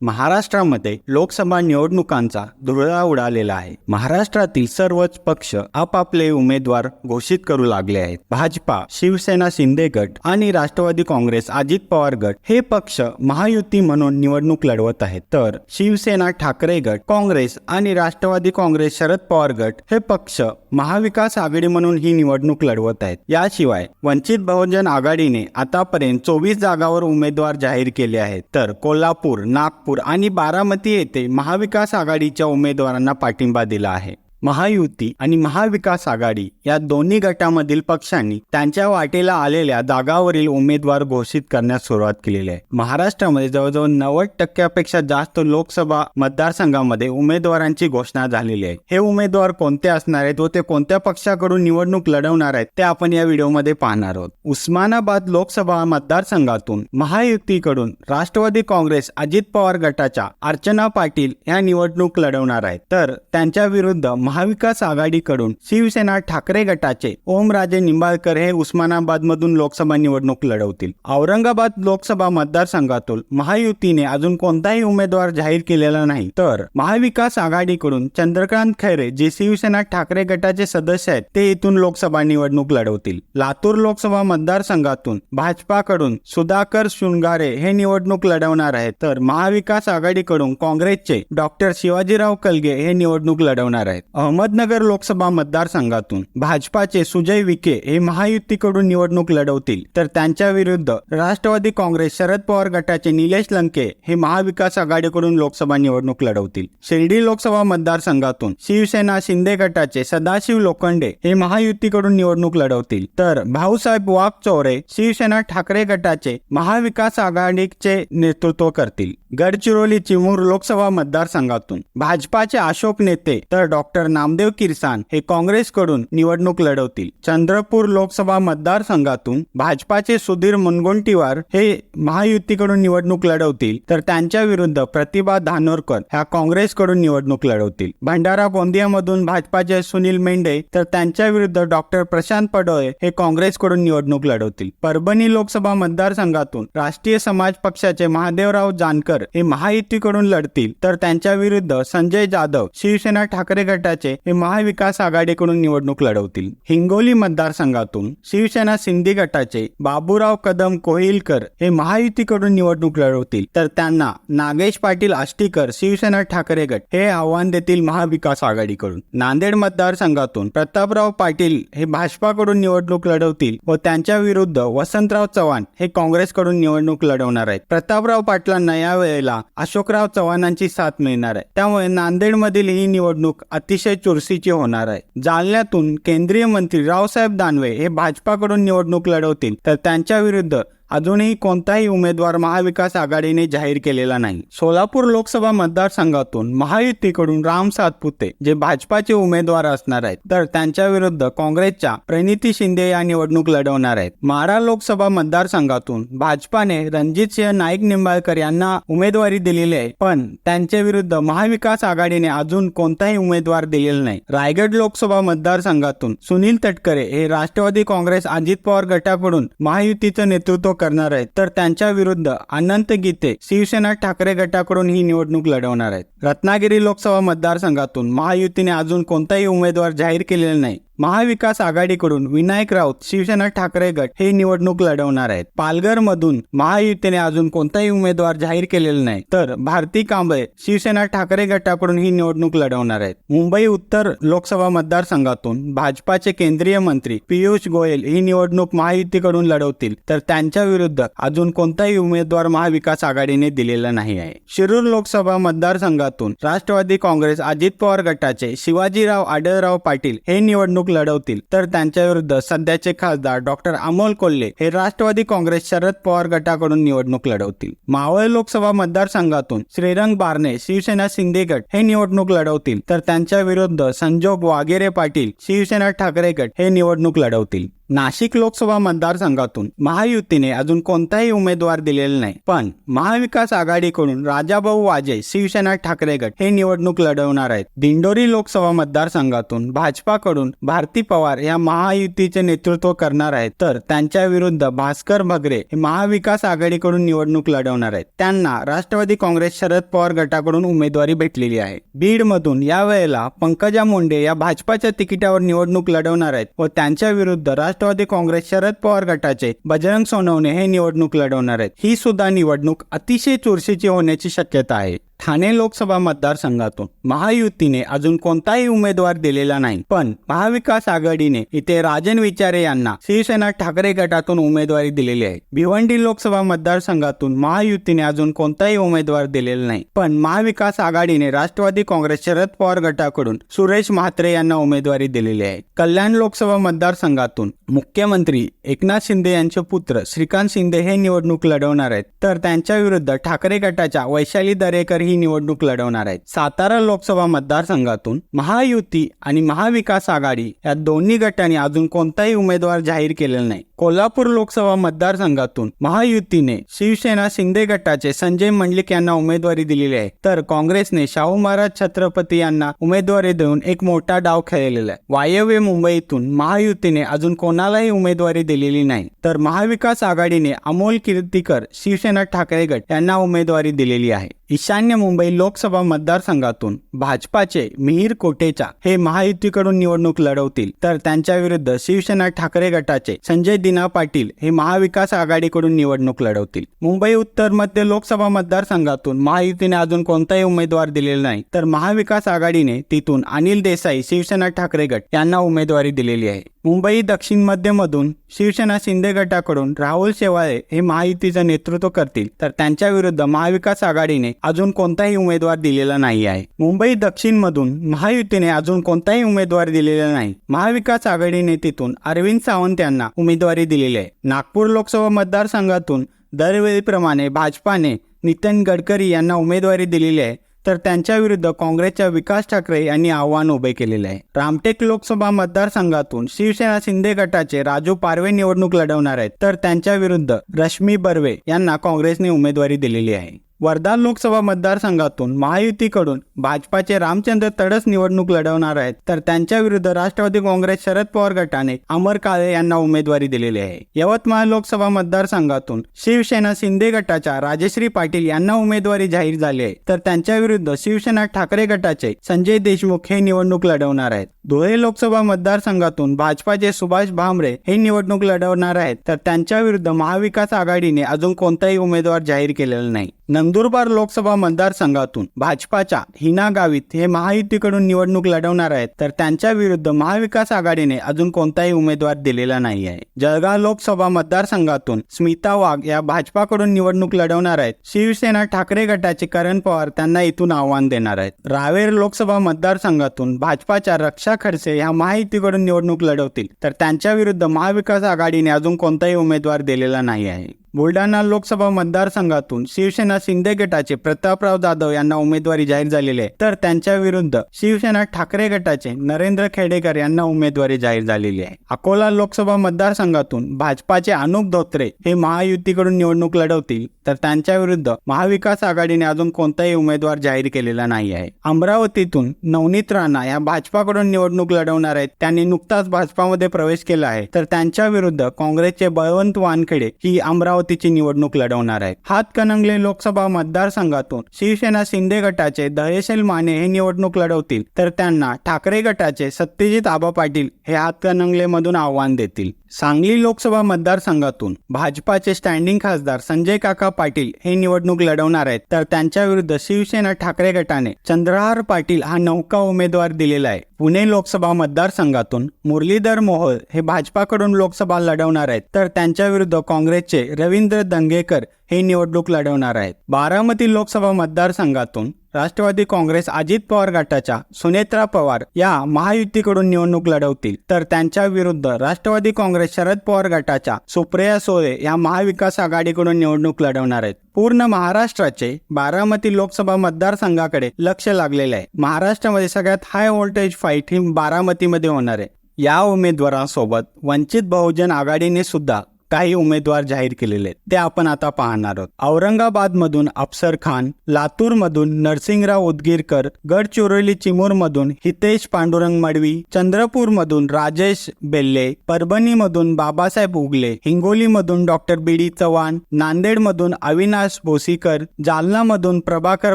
महाराष्ट्रामध्ये लोकसभा निवडणुकांचा धुरळा उडालेला आहे. महाराष्ट्रातील सर्वच पक्ष आपापले उमेदवार घोषित करू लागले आहेत. भाजपा शिवसेना शिंदे गट आणि राष्ट्रवादी काँग्रेस अजित पवार गट हे पक्ष महायुती म्हणून निवडणूक लढवत आहेत. तर शिवसेना ठाकरे गट काँग्रेस आणि राष्ट्रवादी काँग्रेस शरद पवार गट हे पक्ष महाविकास आघाडी म्हणून ही निवडणूक लढवत आहेत. याशिवाय वंचित बहुजन आघाडीने आतापर्यंत चोवीस जागावर उमेदवार जाहीर केले आहेत. तर कोल्हापूर नागपूर आणि बारामती येथे महाविकास आघाडीच्या उमेदवारांना पाठिंबा दिला आहे. महायुती आणि महाविकास आघाडी या दोन्ही गटामधील पक्षांनी त्यांच्या वाटेला आलेल्या जागावरील उमेदवार घोषित करण्यास सुरुवात केलेली आहे. महाराष्ट्रामध्ये जवळजवळ नव्वद टक्क्यापेक्षा जास्त लोकसभा मतदारसंघामध्ये उमेदवारांची घोषणा झालेली आहे. हे उमेदवार कोणते असणार आहेत व ते कोणत्या पक्षाकडून निवडणूक लढवणार आहेत ते आपण या व्हिडिओमध्ये पाहणार आहोत. उस्मानाबाद लोकसभा मतदारसंघातून महायुतीकडून राष्ट्रवादी काँग्रेस अजित पवार गटाच्या अर्चना पाटील या निवडणूक लढवणार आहेत. तर त्यांच्या विरुद्ध महाविकास आघाडीकडून शिवसेना ठाकरे गटाचे ओमराजे निंबाळकर हे उस्मानाबाद मधून लोकसभा निवडणूक लढवतील. औरंगाबाद लोकसभा मतदारसंघातून महायुतीने अजून कोणताही उमेदवार जाहीर केलेला नाही. तर महाविकास आघाडीकडून चंद्रकांत खैरे जे शिवसेना ठाकरे गटाचे सदस्य आहेत ते इथून लोकसभा निवडणूक लढवतील. लातूर लोकसभा मतदारसंघातून भाजपाकडून सुधाकर शृंगारे हे निवडणूक लढवणार आहेत. तर महाविकास आघाडीकडून काँग्रेसचे डॉक्टर शिवाजीराव कलगे हे निवडणूक लढवणार आहेत. अहमदनगर लोकसभा मतदारसंघातून भाजपाचे सुजय विखे हे महायुतीकडून निवडणूक लढवतील. तर त्यांच्या विरुद्ध राष्ट्रवादी काँग्रेस शरद पवार गटाचे निलेश लंके हे महाविकास आघाडीकडून लोकसभा निवडणूक लढवतील. शिर्डी लोकसभा मतदारसंघातून शिवसेना शिंदे गटाचे सदाशिव लोखंडे हे महायुतीकडून निवडणूक लढवतील. तर भाऊसाहेब वाघचौरे शिवसेना ठाकरे गटाचे महाविकास आघाडीचे नेतृत्व करतील. गडचिरोली चिमूर लोकसभा मतदारसंघातून भाजपाचे अशोक नेते तर डॉक्टर नामदेव किरसान हे काँग्रेसकडून निवडणूक लढवतील. चंद्रपूर लोकसभा मतदारसंघातून भाजपाचे सुधीर मुनगंटीवार हे महायुतीकडून निवडणूक लढवतील तर त्यांच्या विरुद्ध प्रतिभा धानोरकर ह्या काँग्रेसकडून निवडणूक लढवतील. भंडारा गोंदियामधून भाजपाचे सुनील मेंढे तर त्यांच्या विरुद्ध डॉक्टर प्रशांत पडोळे हे काँग्रेसकडून निवडणूक लढवतील. परभणी लोकसभा मतदारसंघातून राष्ट्रीय समाज पक्षाचे महादेवराव जानकर हे महायुतीकडून लढतील तर त्यांच्या विरुद्ध संजय जाधव शिवसेना ठाकरे गटाचे हे महाविकास आघाडीकडून निवडणूक लढवतील. हिंगोली मतदारसंघातून शिवसेना सिंधी गटाचे बाबूराव कदम कोहिलकर हे महायुतीकडून निवडणूक लढवतील. तर त्यांना नागेश पाटील आष्टीकर शिवसेना ठाकरे गट हे आव्हान देतील महाविकास आघाडीकडून. नांदेड मतदारसंघातून प्रतापराव पाटील हे भाजपाकडून निवडणूक लढवतील व त्यांच्या विरुद्ध वसंतराव चव्हाण हे काँग्रेसकडून निवडणूक लढवणार आहेत. प्रतापराव पाटलांना यावेळेला अशोकराव चव्हाणांची साथ मिळणार आहे. त्यामुळे नांदेडमधील ही निवडणूक अतिशय चुरशीची होणार आहे. जालन्यातून केंद्रीय मंत्री रावसाहेब दानवे हे भाजपाकडून निवडणूक लढवतील तर त्यांच्या विरुद्ध अजूनही कोणताही उमेदवार महाविकास आघाडीने जाहीर केलेला नाही. सोलापूर लोकसभा मतदारसंघातून महायुतीकडून राम सातपुते जे भाजपाचे उमेदवार असणार आहेत तर त्यांच्या विरुद्ध काँग्रेसच्या प्रणिती शिंदे या निवडणूक लढवणार आहेत. मारा लोकसभा मतदारसंघातून भाजपाने रणजित सिंह नाईक निंबाळकर यांना उमेदवारी दिलेली आहे पण त्यांच्या विरुद्ध महाविकास आघाडीने अजून कोणताही उमेदवार दिलेला नाही. रायगड लोकसभा मतदारसंघातून सुनील तटकरे हे राष्ट्रवादी काँग्रेस अजित पवार गटाकडून महायुतीचं नेतृत्व करणार आहेत तर त्यांच्या विरुद्ध अनंत गीते शिवसेना ठाकरे गटाकडून ही निवडणूक लढवणार आहेत. रत्नागिरी लोकसभा मतदारसंघातून महायुतीने अजून कोणताही उमेदवार जाहीर केलेला नाही. महाविकास आघाडीकडून विनायक राऊत शिवसेना ठाकरे गट हे निवडणूक लढवणार आहेत. पालघर मधून महायुतीने अजून कोणताही उमेदवार जाहीर केलेला नाही तर भारती कांबळे शिवसेना ठाकरे गटाकडून ही निवडणूक लढवणार आहेत. मुंबई उत्तर लोकसभा मतदारसंघातून भाजपाचे केंद्रीय मंत्री पियुष गोयल ही निवडणूक महायुतीकडून लढवतील तर त्यांच्या विरुद्ध अजून कोणताही उमेदवार महाविकास आघाडीने दिलेला नाही आहे. शिरूर लोकसभा मतदारसंघातून राष्ट्रवादी काँग्रेस अजित पवार गटाचे शिवाजीराव आढळराव पाटील हे निवडणूक लढवतील. तर त्यांच्या विरुद्ध सध्याचे खासदार डॉक्टर अमोल कोल्हे हे राष्ट्रवादी काँग्रेस शरद पवार गटाकडून निवडणूक लढवतील. मावळ लोकसभा मतदारसंघातून श्रीरंग बारणे शिवसेना शिंदे गट हे निवडणूक लढवतील. तर त्यांच्या विरुद्ध संजोग वागेरे पाटील शिवसेना ठाकरे गट हे निवडणूक लढवतील. नाशिक लोकसभा मतदारसंघातून महायुतीने अजून कोणताही उमेदवार दिलेला नाही. पण महाविकास आघाडीकडून राजाभाऊ वाजे शिवसेना ठाकरे गट हे निवडणूक लढवणार आहेत. दिंडोरी लोकसभा मतदारसंघातून भाजपाकडून भारती पवार या महायुतीचे नेतृत्व करणार आहेत. तर त्यांच्या विरुद्ध भास्कर भगरे हे महाविकास आघाडीकडून निवडणूक लढवणार आहेत. त्यांना राष्ट्रवादी काँग्रेस शरद पवार गटाकडून उमेदवारी भेटलेली आहे. बीड मधून यावेळेला पंकजा मुंडे या भाजपाच्या तिकिटावर निवडणूक लढवणार आहेत व त्यांच्या विरुद्ध राष्ट्रवादी काँग्रेस शरद पवार गटाचे बजरंग सोनवणे हे निवडणूक लढवणार आहेत. ही सुद्धा निवडणूक अतिशय चुरशीची होण्याची शक्यता आहे. ठाणे लोकसभा मतदारसंघातून महायुतीने अजून कोणताही उमेदवार दिलेला नाही. पण महाविकास आघाडीने इथे राजन विचारे यांना शिवसेना ठाकरे गटातून उमेदवारी दिलेली आहे. भिवंडी लोकसभा मतदारसंघातून महायुतीने अजून कोणताही उमेदवार दिलेला नाही. पण महाविकास आघाडीने राष्ट्रवादी काँग्रेस शरद पवार गटाकडून सुरेश म्हात्रे यांना उमेदवारी दिलेली आहे. कल्याण लोकसभा मतदारसंघातून मुख्यमंत्री एकनाथ शिंदे यांचे पुत्र श्रीकांत शिंदे हे निवडणूक लढवणार आहेत. तर त्यांच्या विरुद्ध ठाकरे गटाच्या वैशाली दरेकर ही निवडणूक लढवणार आहेत. सातारा लोकसभा मतदारसंघातून महायुती आणि महाविकास आघाडी या दोन्ही गटांनी अजून कोणताही उमेदवार जाहीर केलेला नाही. कोल्हापूर लोकसभा मतदारसंघातून महायुतीने शिवसेना शिंदे गटाचे संजय मंडलिक यांना उमेदवारी दिलेली आहे. तर काँग्रेसने शाहू महाराज छत्रपती यांना उमेदवारी देऊन एक मोठा डाव खेळलेला आहे. वायव्य मुंबईतून महायुतीने अजून कोणालाही उमेदवारी दिलेली नाही. तर महाविकास आघाडीने अमोल कीर्तीकर शिवसेना ठाकरे गट यांना उमेदवारी दिलेली आहे. ईशान्य मुंबई लोकसभा मतदारसंघातून भाजपाचे मिहीर कोटेचा हे महायुतीकडून निवडणूक लढवतील. तर त्यांच्या विरुद्ध शिवसेना ठाकरे गटाचे संजय दिना पाटील हे महाविकास आघाडीकडून निवडणूक लढवतील. मुंबई उत्तर मध्य लोकसभा मतदारसंघातून महायुतीने अजून कोणताही उमेदवार दिलेला नाही तर महाविकास आघाडीने तिथून अनिल देसाई शिवसेना ठाकरे गट यांना उमेदवारी दिलेली आहे. मुंबई दक्षिण मध्यमधून शिवसेना शिंदे गटाकडून राहुल शेवाळे हे महायुतीचं नेतृत्व करतील. तर त्यांच्या विरुद्ध महाविकास आघाडीने अजून कोणताही उमेदवार दिलेला नाही आहे. मुंबई दक्षिण मधून महायुतीने अजून कोणताही उमेदवार दिलेला नाही. महाविकास आघाडीने तिथून अरविंद सावंत यांना उमेदवारी दिलेली आहे. नागपूर लोकसभा मतदारसंघातून दरवेळीप्रमाणे भाजपाने नितीन गडकरी यांना उमेदवारी दिलेली आहे. तर त्यांच्या विरुद्ध काँग्रेसच्या विकास ठाकरे यांनी आव्हान उभे केलेले आहे. रामटेक लोकसभा मतदारसंघातून शिवसेना शिंदे गटाचे राजू पारवे निवडणूक लढवणार आहेत. तर त्यांच्या विरुद्ध रश्मी बर्वे यांना काँग्रेसने उमेदवारी दिलेली आहे. वर्धा लोकसभा मतदारसंघातून महायुतीकडून भाजपाचे रामचंद्र तडस निवडणूक लढवणार आहेत. तर त्यांच्या विरुद्ध राष्ट्रवादी काँग्रेस शरद पवार गटाने अमर काळे यांना उमेदवारी दिलेली आहे. यवतमाळ लोकसभा मतदारसंघातून शिवसेना शिंदे गटाच्या राजश्री पाटील यांना उमेदवारी जाहीर झाली आहे. तर त्यांच्या विरुद्ध शिवसेना ठाकरे गटाचे संजय देशमुख हे निवडणूक लढवणार आहेत. धुळे लोकसभा मतदारसंघातून भाजपाचे सुभाष भामरे हे निवडणूक लढवणार आहेत. तर त्यांच्या विरुद्ध महाविकास आघाडीने अजून कोणताही उमेदवार जाहीर केलेला नाही. नंदुरबार लोकसभा मतदारसंघातून भाजपाच्या हिना गावित हे महायुतीकडून निवडणूक लढवणार आहेत तर त्यांच्या विरुद्ध महाविकास आघाडीने अजून कोणताही उमेदवार दिलेला नाही आहे. जळगाव लोकसभा मतदारसंघातून स्मिता वाघ या भाजपाकडून निवडणूक लढवणार आहेत. शिवसेना ठाकरे गटाचे करण पवार त्यांना इथून आव्हान देणार आहेत. रावेर लोकसभा मतदारसंघातून भाजपाच्या रक्षा खडसे या महायुतीकडून निवडणूक लढवतील तर त्यांच्या विरुद्ध महाविकास आघाडीने अजून कोणताही उमेदवार दिलेला नाही आहे. बुलढाणा लोकसभा मतदारसंघातून शिवसेना शिंदे गटाचे प्रतापराव जाधव यांना उमेदवारी जाहीर झालेली आहे. तर त्यांच्या विरुद्ध शिवसेना ठाकरे गटाचे नरेंद्र खेडेकर यांना उमेदवारी जाहीर झालेली आहे. अकोला लोकसभा मतदारसंघातून भाजपाचे अनुप धोत्रे हे महायुतीकडून निवडणूक लढवतील. तर त्यांच्या विरुद्ध महाविकास आघाडीने अजून कोणताही उमेदवार जाहीर केलेला नाही आहे. अमरावतीतून नवनीत राणा या भाजपाकडून निवडणूक लढवणार आहेत. त्यांनी नुकताच भाजपामध्ये प्रवेश केला आहे. तर त्यांच्या विरुद्ध काँग्रेसचे बळवंत वानखेडे ही अमरावती अमरावतीची निवडणूक लढवणार आहेत. हातकणंगले लोकसभा मतदारसंघातून शिवसेना शिंदे गटाचे दहेशल माने हे निवडणूक लढवतील. तर त्यांना ठाकरे गटाचे सत्यजित आबा पाटील हे हातकणंगले मधून आव्हान देतील. सांगली लोकसभा मतदारसंघातून भाजपाचे स्टँडिंग खासदार संजय काका पाटील हे निवडणूक लढवणार आहेत. तर त्यांच्या विरुद्ध शिवसेना ठाकरे गटाने चंद्रहार पाटील हा नौका उमेदवार दिलेला आहे. पुणे लोकसभा मतदारसंघातून मुरलीधर मोहोळ हे भाजपाकडून लोकसभा लढवणार आहेत. तर त्यांच्या विरुद्ध काँग्रेसचे रवींद्र दंगेकर हे निवडणूक लढवणार आहेत. बारामती लोकसभा मतदारसंघातून राष्ट्रवादी काँग्रेस अजित पवार गटाच्या सुनेत्रा पवार या महायुतीकडून निवडणूक लढवतील. तर त्यांच्या विरुद्ध राष्ट्रवादी काँग्रेस शरद पवार गटाच्या सुप्रिया सोळे या महाविकास आघाडीकडून निवडणूक लढवणार आहेत. पूर्ण महाराष्ट्राचे बारामती लोकसभा मतदारसंघाकडे लक्ष लागलेले आहे. महाराष्ट्रामध्ये सगळ्यात हाय व्होल्टेज फाईट ही बारामतीमध्ये होणार आहे. या उमेदवारांसोबत वंचित बहुजन आघाडीने सुद्धा काही उमेदवार जाहीर केलेले आहेत. ते आपण आता पाहणार आहोत. औरंगाबादमधून अफसर खान लातूरमधून नरसिंगराव उदगीरकर गडचिरोली चिमूरमधून हितेश पांडुरंग मडवी चंद्रपूरमधून राजेश बेल्ले परभणीमधून बाबासाहेब उगले हिंगोलीमधून डॉक्टर बी. डी. चव्हाण नांदेडमधून अविनाश भोसीकर जालनामधून प्रभाकर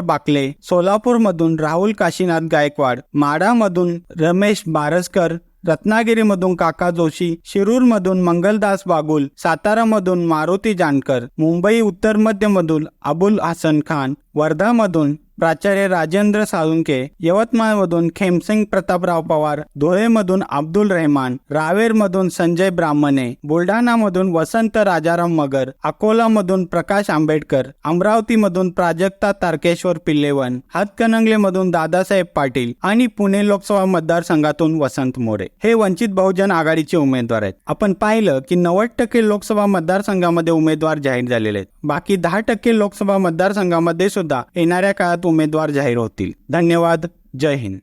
बाकले सोलापूरमधून राहुल काशीनाथ गायकवाड माडामधून रमेश बारसकर रत्नागिरीमधून काका जोशी शिरूरमधून मंगलदास बागुल सातारामधून मारुती जानकर मुंबई उत्तर मध्यमधून अबुल हसन खान वर्धामधून प्राचार्य राजेंद्र साळुंके यवतमाळमधून खेमसिंग प्रतापराव पवार धुळेमधून अब्दुल रहमान रावेरमधून संजय ब्राह्मणे बुलढाणामधून वसंत राजाराम मगर अकोलामधून प्रकाश आंबेडकर अमरावतीमधून प्राजक्ता तारकेश्वर पिल्लेवन हातकणंगलेमधून दादासाहेब पाटील आणि पुणे लोकसभा मतदारसंघातून वसंत मोरे. हे वंचित बहुजन आघाडीचे उमेदवार आहेत. आपण पाहिलं की नव्वद टक्के लोकसभा मतदारसंघामध्ये उमेदवार जाहीर झालेले आहेत. बाकी दहा टक्के लोकसभा मतदारसंघामध्ये सुद्धा येणाऱ्या काळात उमेदवार जाहीर होतील. धन्यवाद. जय हिंद.